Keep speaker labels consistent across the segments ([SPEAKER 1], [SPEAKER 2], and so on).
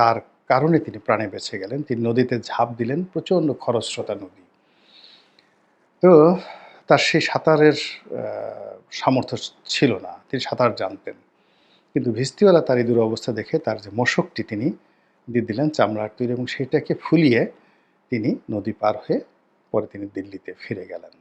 [SPEAKER 1] তার কারণে তিনি প্রাণে বেঁচে গেলেন। তিনি নদীতে ঝাঁপ দিলেন, প্রচণ্ড খরস্রোতা নদী। তো তার সেই সাঁতারের সামর্থ্য ছিল না, তিনি সাঁতার জানতেন। কিন্তু ভিস্তিওয়ালা তার এই দুরবস্থা দেখে তার যে মশকটি তিনি দিয়ে দিলেন চামড়ার তৈরি, এবং সেটাকে ফুলিয়ে তিনি নদী পার হয়ে পরে তিনি দিল্লিতে ফিরে গেলেন।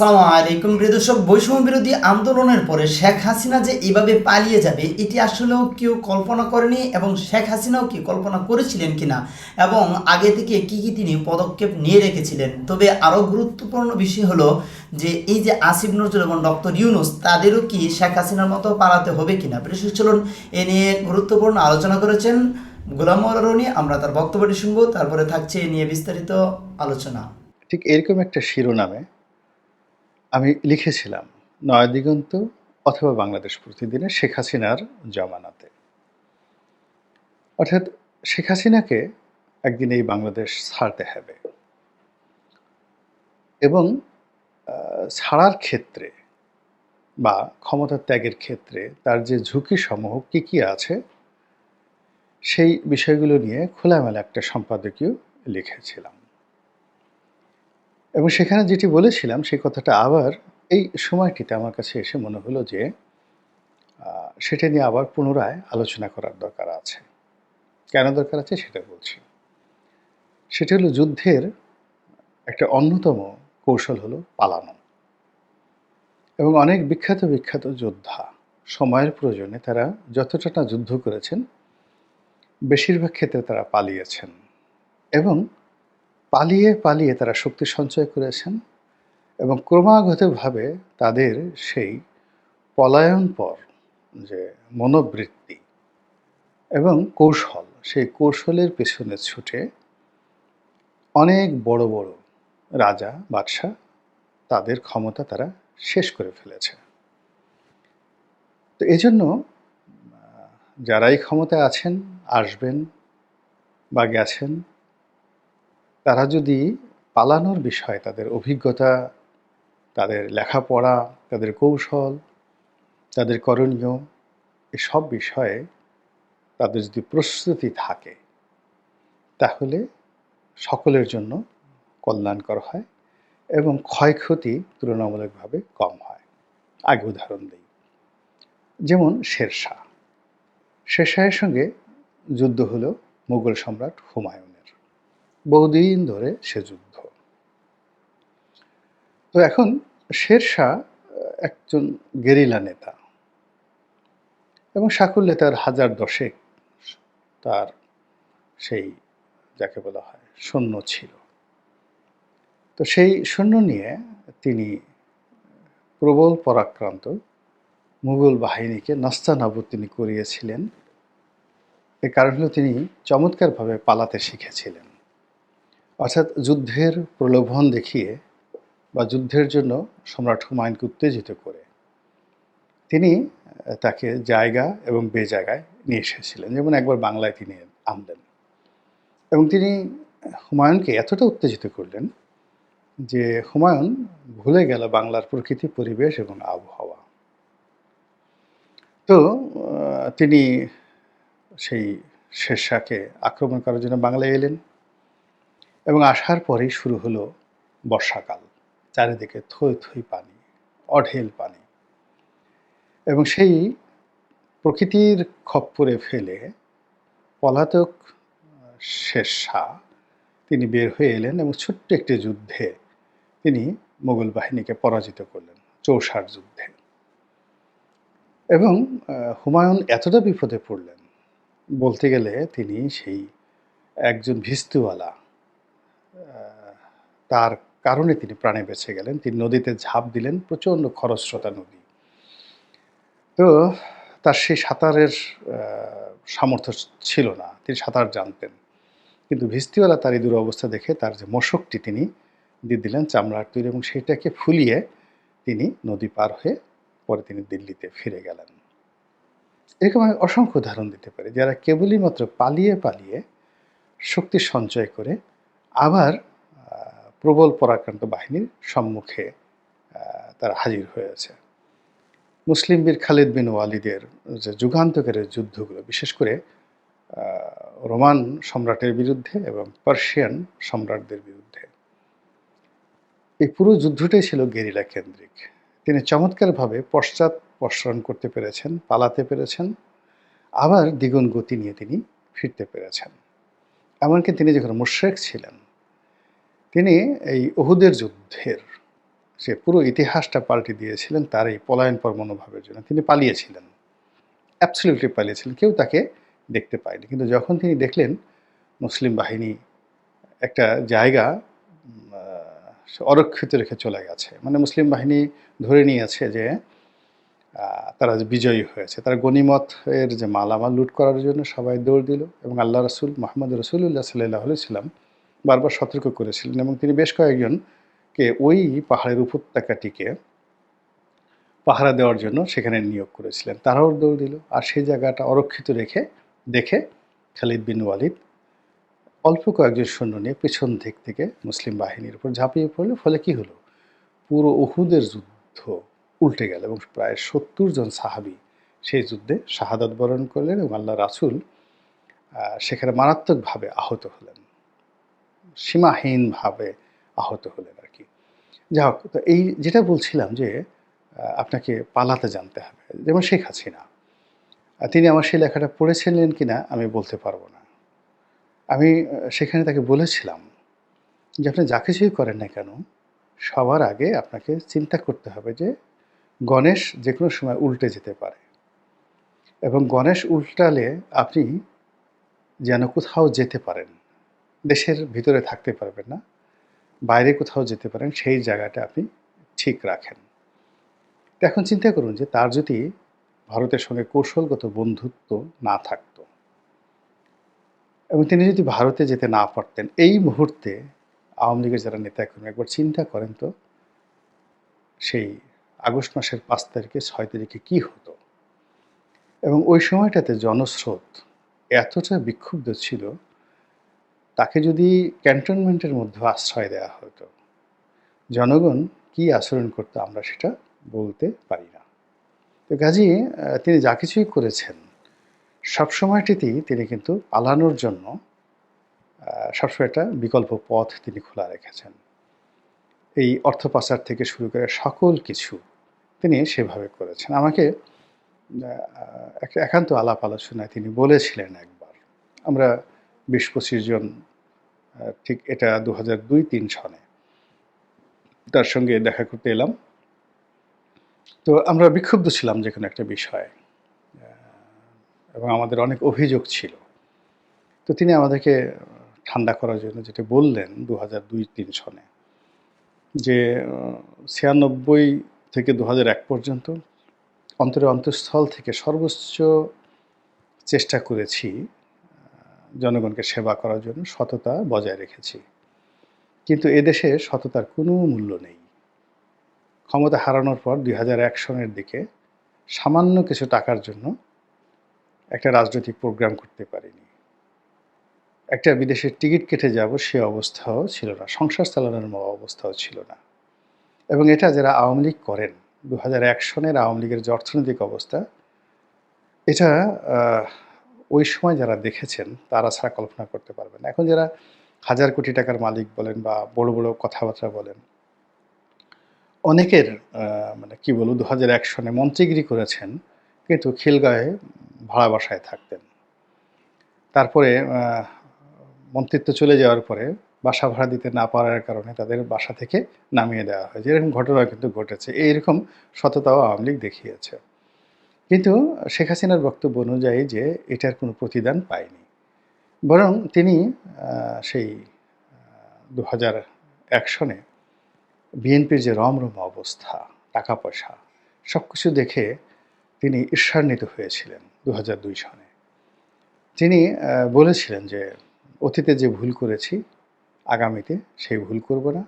[SPEAKER 2] আসসালামু আলাইকুম। প্রিয় বৈষম্য বিরোধী আন্দোলনের পরে শেখ হাসিনা যে এভাবে পালিয়ে যাবে, এটি আসলেও কেউ কল্পনা করেনি এবং শেখ হাসিনাও কি কল্পনা করেছিলেন কিনা এবং আগে থেকে কি কি তিনি পদক্ষেপ নিয়ে রেখেছিলেন? তবে আরও গুরুত্বপূর্ণ বিষয় হলো যে, এই যে আসিফ নজরুল এবং ডক্টর ইউনুস, তাদেরও কি শেখ হাসিনার মতো পালাতে হবে কিনা? প্রিয় চলুন এ নিয়ে গুরুত্বপূর্ণ আলোচনা করেছেন গোলাম রনি আমরা তার বক্তব্যটি শুনব, তারপরে থাকছে এ নিয়ে বিস্তারিত আলোচনা।
[SPEAKER 1] ঠিক এরকম একটা শিরোনামে আমি লিখেছিলাম নয়াদিগন্ত অথবা বাংলাদেশ প্রতিদিনে শেখ হাসিনার জমানাতে। অর্থাৎ শেখ হাসিনাকে একদিন এই বাংলাদেশ ছাড়তে হবে। এবং ছাড়ার ক্ষেত্রে বা ক্ষমতা ত্যাগের ক্ষেত্রে তার যে ঝুঁকি সমূহ কী কী আছে, সেই বিষয়গুলো নিয়ে খোলামেলা একটা সম্পাদকীয় লিখেছিলাম। এবং সেখানে যেটি বলেছিলাম, সেই কথাটা আবার এই সময়টিতে আমার কাছে এসে মনে হলো যে সেটা নিয়ে আবার পুনরায় আলোচনা করার দরকার আছে। কেন দরকার আছে সেটা বলছি। সেটা হলো যুদ্ধের একটা অন্যতম কৌশল হলো পালানো। এবং অনেক বিখ্যাত বিখ্যাত যোদ্ধা সময়ের প্রয়োজনে তারা যতটা যুদ্ধ করেছেন, বেশিরভাগ ক্ষেত্রে তারা পালিয়েছেন। এবং পালিয়ে পালিয়ে তারা শক্তি সঞ্চয় করেছেন এবং ক্রমাগতভাবে তাদের সেই পলায়নপর যে মনোবৃত্তি এবং কৌশল, সেই কৌশলের পেছনে ছুটে অনেক বড় বড় রাজা, বাদশাহ তাদের ক্ষমতা তারা শেষ করে ফেলেছে। তো এজন্য, যারাই ক্ষমতায় আছেন, আসবেন বা গেছেন তারা যদি পালানোর বিষয়ে, তাদের অভিজ্ঞতা, তাদের লেখাপড়া, তাদের কৌশল, তাদের করণীয়, এসব বিষয়ে তাদের যদি প্রস্তুতি থাকে, তাহলে সকলের জন্য কল্যাণকর হয় এবং ক্ষয়ক্ষতি তুলনামূলকভাবে কম হয়। আগে উদাহরণ দিই। যেমন শেরশাহ। শেরশাহের সঙ্গে যুদ্ধ হলো মুঘল সম্রাট হুমায়ুনের বহুদিন ধরে সে যুদ্ধ। তো এখন শেরশাহ একজন গেরিলা নেতা এবং সাকুল্যে তার হাজার দশেক তার সেই, যাকে বলা হয়, সৈন্য ছিল। তো সেই সৈন্য নিয়ে তিনি প্রবল পরাক্রান্ত মুঘল বাহিনীকে নাস্তানাবুদ তিনি করিয়েছিলেন। এর কারণ তিনি চমৎকারভাবে পালাতে শিখেছিলেন। অর্থাৎ যুদ্ধের প্রলোভন দেখিয়ে বা যুদ্ধের জন্য সম্রাট হুমায়ুনকে উত্তেজিত করে। তিনি তাকে জায়গা এবং বেজায়গায় নিয়ে এসেছিলেন। যেমন একবার বাংলায় তিনি আনলেন। এবং তিনি হুমায়ুনকে এতটা উত্তেজিত করলেন যে হুমায়ুন ভুলে গেল বাংলার প্রকৃতি, পরিবেশ এবং আবহাওয়া। তো তিনি সেই শেরশাহকে আক্রমণ করার জন্য বাংলায় এলেন। এবং আসার পরেই শুরু হলো বর্ষাকাল, চারিদিকে থই থই পানি, অঢেল পানি। এবং সেই প্রকৃতির খপ্পরে ফেলে পলাতক শেরশাহ তিনি বের হয়ে এলেন এবং ছোট্ট একটি যুদ্ধে তিনি মোগল বাহিনীকে পরাজিত করলেন, চৌসার যুদ্ধে। এবং হুমায়ুন এতটা বিপদে পড়লেন, বলতে গেলে তিনি সেই একজন ভিস্তুওয়ালা তার কারণে তিনি প্রাণে বেঁচে গেলেন। তিনি নদীতে ঝাঁপ দিলেন, প্রচণ্ড খরস্রোতা নদী। তো তার সেই সাঁতারের সামর্থ্য ছিল না। তিনি সাঁতার জানতেন। কিন্তু ভিস্তিওয়ালা তার এই দুরবস্থা দেখে তার যে মশকটি তিনি দিয়ে দিলেন চামড়ার তৈরি এবং সেটাকে ফুলিয়ে তিনি নদী পার হয়ে পরে তিনি দিল্লিতে ফিরে গেলেন। এরকম আমি অসংখ্য উদাহরণ দিতে পারি। যারা কেবলই মাত্র পালিয়ে পালিয়ে শক্তি সঞ্চয় করে, আবার প্রবল পরাক্রান্ত বাহিনীর সম্মুখে তারা হাজির হয়েছে। মুসলিম বীর খালিদ বিন ওয়ালিদের যে যুগান্তকারের যুদ্ধগুলো, বিশেষ করে রোমান সম্রাটের বিরুদ্ধে এবং পার্সিয়ান সম্রাটদের বিরুদ্ধে। এই পুরো যুদ্ধটাই ছিল গেরিলা কেন্দ্রিক। তিনি চমৎকারভাবে পশ্চাৎ পশ্রণ করতে পেরেছেন, পালাতে পেরেছেন, আবার দ্বিগুণ গতি নিয়ে তিনি ফিরতে পেরেছেন। এমনকি তিনি যখন মুশ্রেক ছিলেন তিনি এই ওহুদের যুদ্ধের সে পুরো ইতিহাসটা পাল্টে দিয়েছিলেন তার এই পলায়নপর মনোভাবের জন্য। তিনি পালিয়েছিলেন অ্যাবসলিউটলি পালিয়েছিলেন। কেউ তাকে দেখতে পায়নি। কিন্তু যখন তিনি দেখলেন মুসলিম বাহিনী একটা জায়গা অরক্ষিত রেখে চলে গেছে মানে মুসলিম বাহিনী ধরে নিয়েছে যে তারা বিজয়ী হয়েছে, তারা গণিমত এর যে মালামাল লুট করার জন্য সবাই দৌড় দিল এবং আল্লাহ রসুল, মোহাম্মদ রসুল্লাহ সাল্লাহ সাল্লাম বারবার সতর্ক করেছিলেন এবং তিনি বেশ কয়েকজনকে ওই পাহাড়ের উপত্যকাটিকে পাহারা দেওয়ার জন্য সেখানে নিয়োগ করেছিলেন। তারাও দৌড় দিল আর সেই জায়গাটা অরক্ষিত রেখে দেখে খালিদ বিন ওয়ালিদ অল্প কয়েকজন সৈন্য নিয়ে পেছন দিক থেকে মুসলিম বাহিনীর উপর ঝাঁপিয়ে পড়ল। ফলে কি হলো? পুরো উহুদের যুদ্ধ উল্টে গেল এবং প্রায় সত্তর জন সাহাবি সেই যুদ্ধে শাহাদত বরণ করলেন এবং আল্লাহ রাসুল সেখানে মারাত্মকভাবে আহত হলেন। সীমাহীনভাবে আহত হলেন আর কি। যাই হোক, তো এই যেটা বলছিলাম যে আপনাকে পালাতে জানতে হবে, যেমন শেখ হাসিনা। তিনি আমার সেই লেখাটা পড়েছিলেন কি না আমি বলতে পারব না। আমি সেখানে তাকে বলেছিলাম যে, আপনি যা কিছুই করেন না কেন, সবার আগে আপনাকে চিন্তা করতে হবে যে, গণেশ যে কোনো সময় উল্টে যেতে পারে। এবং গণেশ উল্টালে আপনি যেন কোথাও যেতে পারেন। দেশের ভিতরে থাকতে পারবেন না, বাইরে কোথাও যেতে পারেন, সেই জায়গাটা আপনি ঠিক রাখেন। এখন চিন্তা করুন যে তার যদি ভারতের সঙ্গে কৌশলগত বন্ধুত্ব না থাকত এবং তিনি যদি ভারতে যেতে না পারতেন, এই মুহূর্তে আওয়ামী লীগের যারা নেতা নেতাকর্মী, একবার চিন্তা করেন তো, সেই আগস্ট মাসের পাঁচ তারিখে, ছয় তারিখে কি হতো? এবং ওই সময়টাতে জনস্রোত এতটা বিক্ষুব্ধ ছিল তাকে যদি ক্যান্টনমেন্টের মধ্যে আশ্রয় দেওয়া হতো, জনগণ কি আচরণ করতো আমরা সেটা বলতে পারি না। তো কাজী তিনি যা কিছুই করেছেন সবসময়টিতেই তিনি কিন্তু পালানোর জন্য সবসময় একটা বিকল্প পথ তিনি খোলা রেখেছেন। এই অর্থ পাচার থেকে শুরু করে সকল কিছু তিনি সেভাবে করেছেন। আমাকে একান্ত আলাপ আলোচনায় তিনি বলেছিলেন একবার। আমরা বিশ পঁচিশ জন ঠিক এটা দু হাজার দুই, তিন সনে। তার সঙ্গে দেখা করতে এলাম। তো আমরা বিক্ষুব্ধ ছিলাম যে কোনো একটা বিষয়ে এবং আমাদের অনেক অভিযোগ ছিল। তো তিনি আমাদেরকে ঠান্ডা করার জন্য যেটা বললেন দু হাজার দুই, তিন সনে, যে ছিয়ানব্বই থেকে দু হাজার এক পর্যন্ত অন্তরে অন্তঃস্থল থেকে সর্বোচ্চ চেষ্টা করেছি জনগণকে সেবা করার জন্য সততা বজায় রেখেছি। কিন্তু এদেশে সততার কোনো মূল্য নেই। ক্ষমতা হারানোর পর দুই হাজার এক সনের দিকে সামান্য কিছু টাকার জন্য একটা রাজনৈতিক প্রোগ্রাম করতে পারিনি। একটা বিদেশের টিকিট কেটে যাব সে অবস্থাও ছিল না, সংসার চালানোর অবস্থাও ছিল না। এবং এটা যারা আওয়ামী লীগ করেন দু হাজার এক সনের আওয়ামী লীগের যে অর্থনৈতিক অবস্থা, এটা ওই সময় যারা দেখেছেন, তারা ছাড়া কল্পনা করতে পারবেন এখন যারা হাজার কোটি টাকার মালিক বলেন বা বড় বড় কথাবার্তা বলেন, অনেকের মানে কি বলব দু হাজার এক সনে মন্ত্রীগিরি করেছেন, কিন্তু খিলগাঁয়ে ভাড়া বাসায় থাকতেন। তারপরে মন্ত্রিত্ব চলে যাওয়ার পরে বাসা ভাড়া দিতে না পারার কারণে তাদের বাসা থেকে নামিয়ে দেওয়া হয় যেরকম ঘটনা কিন্তু ঘটেছে। এইরকম সততাও আওয়ামী লীগ দেখিয়েছে। কিন্তু শেখ হাসিনার বক্তব্য অনুযায়ী যে এটার কোনো প্রতিদান পায়নি। বরং তিনি সেই দু হাজার এক সনে বিএনপির যে রমরম অবস্থা টাকা পয়সা সব কিছু দেখে তিনি ঈর্ষান্বিত হয়েছিলেন দু হাজার দুই সনে। তিনি বলেছিলেন যে, অতীতে যে ভুল করেছি, আগামীতে সেই ভুল করব না।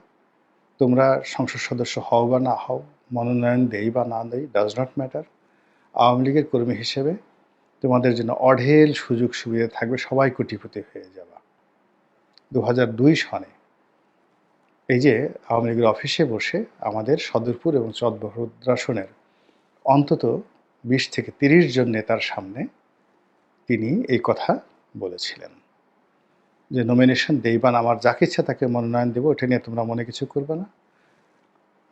[SPEAKER 1] তোমরা সংসদ সদস্য হও বা না হও, মনোনয়ন দেই বা না দেই ডাজ নট ম্যাটার আওয়ামী লীগের কর্মী হিসেবে তোমাদের জন্য অঢেল সুযোগ সুবিধা থাকবে, সবাই কোটিপতি হয়ে যাবা। দু দুই সনে এই যে আওয়ামী লীগের অফিসে বসে আমাদের সদরপুর এবং চদবহদ্রাসনের অন্তত বিশ থেকে তিরিশ জন নেতার সামনে তিনি এই কথা বলেছিলেন যে নমিনেশন দেইবান, আমার যাকে ইচ্ছা তাকে মনোনয়ন দেবো ওটা নিয়ে তোমরা মনে কিছু করবে না।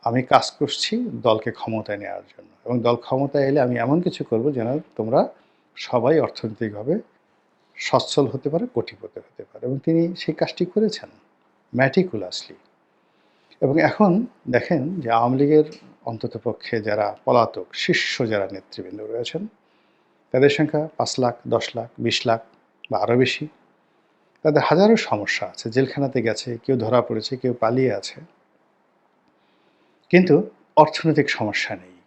[SPEAKER 1] আমি কাজ করছি, দলকে ক্ষমতায় নেওয়ার জন্য। এবং দল ক্ষমতায় এলে আমি এমন কিছু করব যেন তোমরা সবাই অর্থনৈতিকভাবে সচ্ছল হতে পারে, কোটিপতি হতে পারে। এবং তিনি সেই কাজটি করেছেন, ম্যাটিকুলাসলি। এবং এখন দেখেন যে আওয়ামী লীগের অন্ততপক্ষে যারা পলাতক, শীর্ষ যারা নেতৃবৃন্দ রয়েছেন, তাদের সংখ্যা পাঁচ লাখ, দশ লাখ, বিশ লাখ বা আরও বেশি। তাদের হাজারো সমস্যা আছে, জেলখানাতে গেছে, কেউ ধরা পড়েছে, কেউ পালিয়ে আছে। কিন্তু অর্থনৈতিক সমস্যা নেই।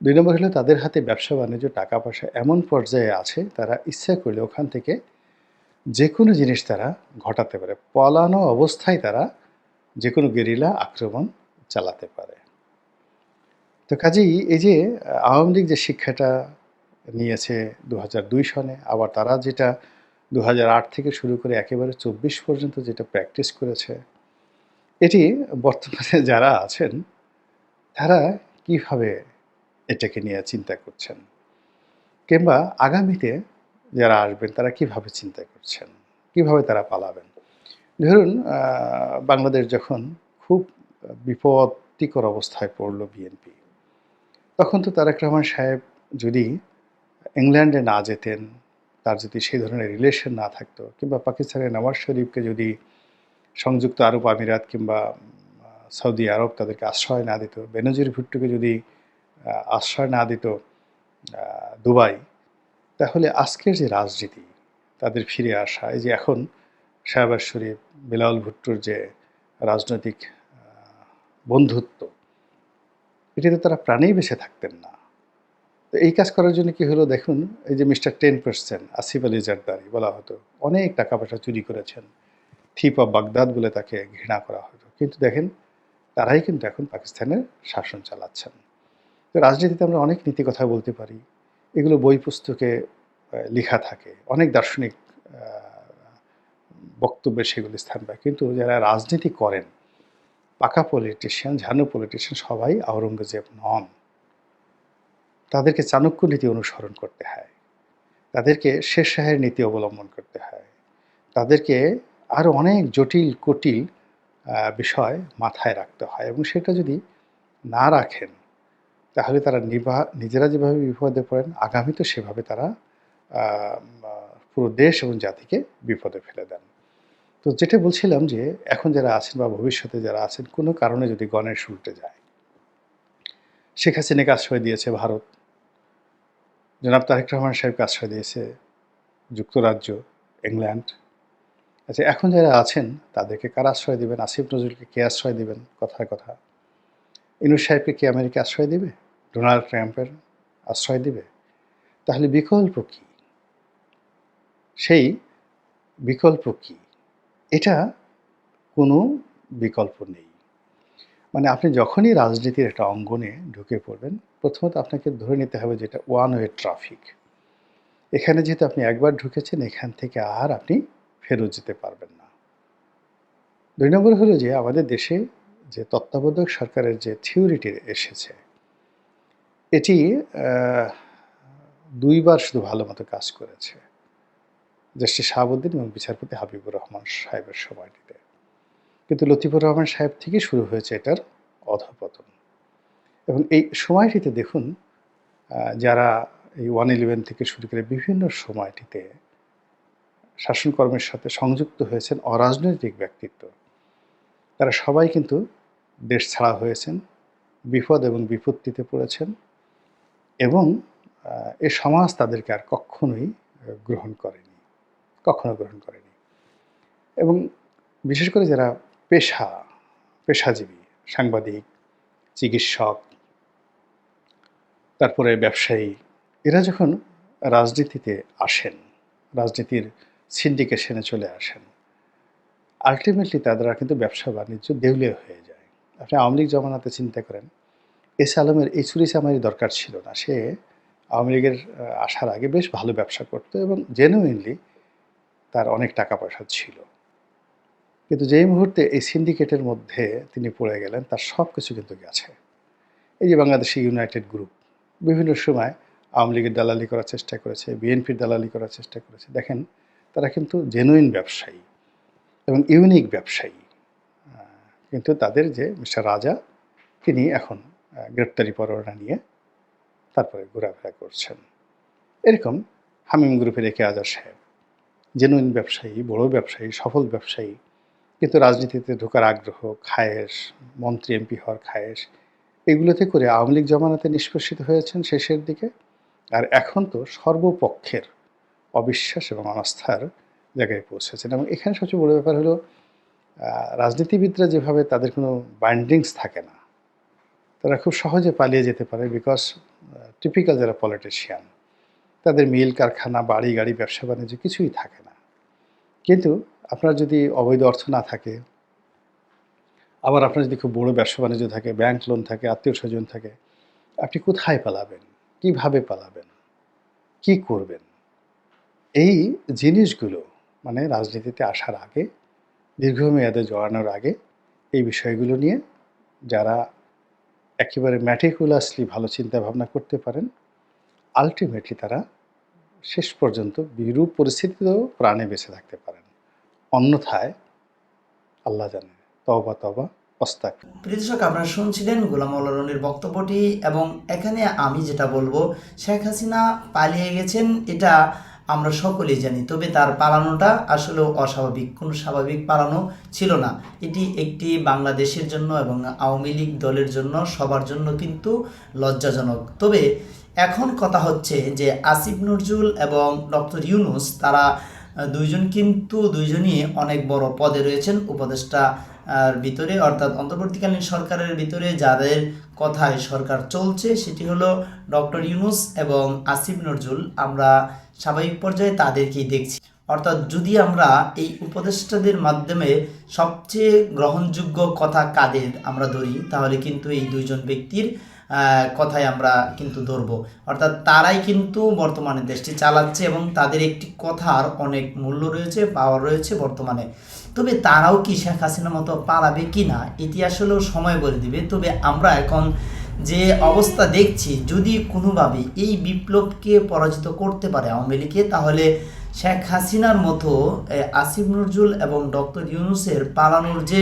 [SPEAKER 1] দুই নম্বর হলো তাদের হাতে ব্যবসা, বাণিজ্য, টাকা পয়সা এমন পর্যায়ে আছে, তারা ইচ্ছা করলে ওখান থেকে যে কোনো জিনিস তারা ঘটাতে পারে। পলানো অবস্থায় তারা যে কোনো গেরিলা আক্রমণ চালাতে পারে। তো কাজেই এই যে, আওয়ামী লীগ যে শিক্ষাটা নিয়েছে দু সনে, আবার তারা যেটা দু হাজার আট থেকে শুরু করে একেবারে চব্বিশ পর্যন্ত যেটা প্র্যাকটিস করেছে, এটি বর্তমানে যারা আছেন, তারা কীভাবে এটাকে নিয়ে চিন্তা করছেন। কিংবা আগামীতে যারা আসবেন, তারা কীভাবে চিন্তা করছেন? কীভাবে তারা পালাবেন? ধরুন বাংলাদেশ যখন খুব বিপত্তিকর অবস্থায় পড়ল বিএনপি তখন তো তারেক রহমান সাহেব যদি ইংল্যান্ডে না যেতেন, তার যদি সেই ধরনের রিলেশন না থাকতো, কিংবা পাকিস্তানের নওয়াজ শরীফকে যদি সংযুক্ত আরব আমিরাত কিংবা সৌদি আরব তাদেরকে আশ্রয় না দিত, বেনজির ভুট্টোকে যদি আশ্রয় না দিত দুবাই, তাহলে আজকের যে রাজনীতি, তাদের ফিরে আসা, এই যে এখন শাহবাজ শরীফ, বিলাল ভুট্টোর যে রাজনৈতিক বন্ধুত্ব, এটিতে তারা প্রাণেই বেঁচে থাকতেন না। তো এই কাজ করার জন্য কি হলো দেখুন, এই যে mister ten percent, Asif Ali Zardari বলা হতো, অনেক টাকা পয়সা চুরি করেছেন, থিপ অফ বাগদাদ বলে তাকে ঘৃণা করা হতো। কিন্তু দেখেন, তারাই কিন্তু এখন পাকিস্তানের শাসন চালাচ্ছেন। তো রাজনীতিতে আমরা অনেক নীতি কথা বলতে পারি। এগুলো বই পুস্তকে লেখা থাকে। অনেক দার্শনিক বক্তব্যে সেগুলো স্থান পায়। কিন্তু যারা রাজনীতি করেন, পাকা পলিটিশিয়ান ঝানু পলিটিশিয়ান সবাই আওরঙ্গজেব নন। তাদেরকে চাণক্য নীতি অনুসরণ করতে হয়। তাদেরকে শেষ শাহের নীতি অবলম্বন করতে হয়। তাদেরকে আরও অনেক জটিল, কটিল বিষয় মাথায় রাখতে হয়। এবং সেটা যদি না রাখেন তাহলে তারা নিভা, নিজেরা যেভাবে বিপদে পড়েন, আগামী তো সেভাবে তারা পুরো দেশ এবং জাতিকে বিপদে ফেলে দেন। তো যেটা বলছিলাম যে, এখন যারা আছেন বা ভবিষ্যতে যারা আছেন, কোনো কারণে যদি গণেশ উল্টে যায়, শেখ হাসিনাকে আশ্রয় দিয়েছে ভারত, জনাব তারেক রহমান সাহেবকে আশ্রয় দিয়েছে যুক্তরাজ্য, ইংল্যান্ড। আচ্ছা এখন যারা আছেন, তাদেরকে কারা আশ্রয় দেবেন? আসিফ নজরুলকে কে আশ্রয় দেবেন? কথার কথা ইনুস সাহেবকে কে আমেরিকা আশ্রয় দিবে? ডোনাল্ড ট্রাম্পের আশ্রয় দিবে, তাহলে বিকল্প কি? সেই বিকল্প কি? এটা কোনো বিকল্প নেই। মানে আপনি যখনই রাজনীতির একটা অঙ্গনে ঢুকে পড়বেন, প্রথমত আপনাকে ধরে নিতে হবে যেটা ওয়ান ওয়ে ট্রাফিক এখানে যেহেতু আপনি একবার ঢুকেছেন, এখান থেকে আর আপনি ফেরত যেতে পারবেন না। দুই নম্বর হলো যে আমাদের দেশে যে তত্ত্বাবধায়ক সরকারের যে থিওরিটি এসেছে এটি দুইবার শুধু ভালো মতো কাজ করেছে। দেশটি শাহাবুদ্দিন এবং বিচারপতি হাবিবুর রহমান সাহেবের সময়টিতে। কিন্তু লতিফুর রহমান সাহেব থেকে শুরু হয়েছে এটার অধপতন। এবং এই সময়টিতে দেখুন যারা এই ওয়ান ইলেভেন থেকে শুরু করে বিভিন্ন সময়টিতে শাসনকর্মের সাথে সংযুক্ত হয়েছেন অরাজনৈতিক ব্যক্তিত্ব, তারা সবাই কিন্তু দেশ ছাড়া হয়েছেন, বিপদ এবং বিপত্তিতে পড়েছেন। এবং এ সমাজ তাদেরকে আর কখনোই গ্রহণ করেনি। কখনো গ্রহণ করেনি। এবং বিশেষ করে যারা পেশা, পেশাজীবী, সাংবাদিক, চিকিৎসক, তারপরে ব্যবসায়ী, এরা যখন রাজনীতিতে আসেন, রাজনীতির সিন্ডিকেশনে চলে আসেন আলটিমেটলি তারা কিন্তু ব্যবসা বাণিজ্য দেউলিয়া হয়ে যায়। আপনি আওয়ামী লীগ জমানাতে চিন্তা করেন এস আলমের এই চুরি চামারি দরকার ছিল না। সে আওয়ামী লীগের আসার আগে বেশ ভালো ব্যবসা করতো এবং জেনুইনলি তার অনেক টাকা পয়সা ছিল। কিন্তু যেই মুহূর্তে এই সিন্ডিকেটের মধ্যে তিনি পড়ে গেলেন, তার সব কিছু কিন্তু গেছে। এই যে বাংলাদেশি ইউনাইটেড গ্রুপ, বিভিন্ন সময় আওয়ামী লীগের দালালি করার চেষ্টা করেছে, বিএনপির দালালি করার চেষ্টা করেছে। দেখেন, তারা কিন্তু জেনুইন ব্যবসায়ী এবং ইউনিক ব্যবসায়ী। কিন্তু তাদের যে মিস্টার রাজা, তিনি এখন গ্রেপ্তারি পরোয়ানা নিয়ে তারপরে ঘোরাফেরা করছেন। এরকম হামিম গ্রুপের একে আজার সাহেব জেনুইন ব্যবসায়ী, বড় ব্যবসায়ী, সফল ব্যবসায়ী, কিন্তু রাজনীতিতে ঢোকার আগ্রহ, খায়েশ, মন্ত্রী, এমপি হওয়ার খায়েশ, এগুলোতে করে আওয়ামী লীগ জমানাতে নিষ্পেষিত হয়েছেন শেষের দিকে। আর এখন তো সর্বপক্ষের অবিশ্বাস এবং অনাস্থার জায়গায় পৌঁছেছেন। এবং এখানে সবচেয়ে বড় ব্যাপার হলো রাজনীতিবিদরা যেভাবে তাদের কোনো বাইন্ডিংস থাকে না তারা খুব সহজে পালিয়ে যেতে পারে বিকজ টিপিক্যাল যারা পলিটিশিয়ান তাদের মিল কারখানা, বাড়ি, গাড়ি, ব্যবসা, বাণিজ্য কিছুই থাকে না। কিন্তু আপনার যদি অবৈধ অর্থ না থাকে, আবার আপনার যদি খুব বড় ব্যবসা, বাণিজ্য থাকে ব্যাংক লোন থাকে, আত্মীয় স্বজন থাকে, আপনি কোথায় পালাবেন? কীভাবে পালাবেন? কি করবেন? এই জিনিসগুলো মানে রাজনীতিতে আসার আগে, দীর্ঘমেয়াদে জড়ানোর আগে, এই বিষয়গুলো নিয়ে যারা একেবারে ম্যাটিকুলাসলি ভালো চিন্তা ভাবনা করতে পারেন। আলটিমেটলি তারা শেষ পর্যন্ত বিরূপ পরিস্থিতিতেও প্রাণে বেঁচে থাকতে পারেন। অন্যথায় আল্লাহ জানে। তবা তবা অস্তাক
[SPEAKER 2] প্রিয় আপনারা শুনছিলেন গোলাম মোল্লা বক্তব্যটি এবং এখানে আমি যেটা বলব, শেখ হাসিনা পালিয়ে গেছেন। এটা আমরা সকলেই জানি, তবে তার পালানোটা আসলে অস্বাভাবিক, কোনো স্বাভাবিক পালানো ছিল না। এটি একটি বাংলাদেশের জন্য এবং আওয়ামী লীগ দলের জন্য সবার জন্য কিন্তু লজ্জাজনক। তবে এখন কথা হচ্ছে যে আসিফ নজরুল এবং ডক্টর ইউনুস, তারা দুইজন কিন্তু দুইজনই অনেক বড় পদে রয়েছেন। উপদেষ্টা ভিতরে অর্থাৎ অন্তর্বর্তীকালীন সরকারের ভিতরে যাদের কথায় সরকার চলছে, সেটি হলো ডক্টর ইউনুস এবং আসিফ নজরুল। আমরা স্বাভাবিক পর্যায়ে তাদেরকেই দেখছি। অর্থাৎ যদি আমরা এই উপদেষ্টাদের মাধ্যমে সবচেয়ে গ্রহণযোগ্য কথা কাদের আমরা ধরি, তাহলে কিন্তু এই দুইজন ব্যক্তির কথাই আমরা কিন্তু ধরবো। অর্থাৎ তারাই কিন্তু বর্তমানে দেশটি চালাচ্ছে এবং তাদের একটি কথার অনেক মূল্য রয়েছে পাওয়ার রয়েছে বর্তমানে। তবে তারাও কি শেখ হাসিনার মতো পালাবে কি না এটি আসলেও সময় বলে দিবে। তবে আমরা এখন যে অবস্থা দেখছি, যদি কোনোভাবে এই বিপ্লবকে পরাজিত করতে পারে আওয়ামী লীগে তাহলে শেখ হাসিনার মতো আসিফ নজরুল এবং ডক্টর ইউনুসের পালানোর যে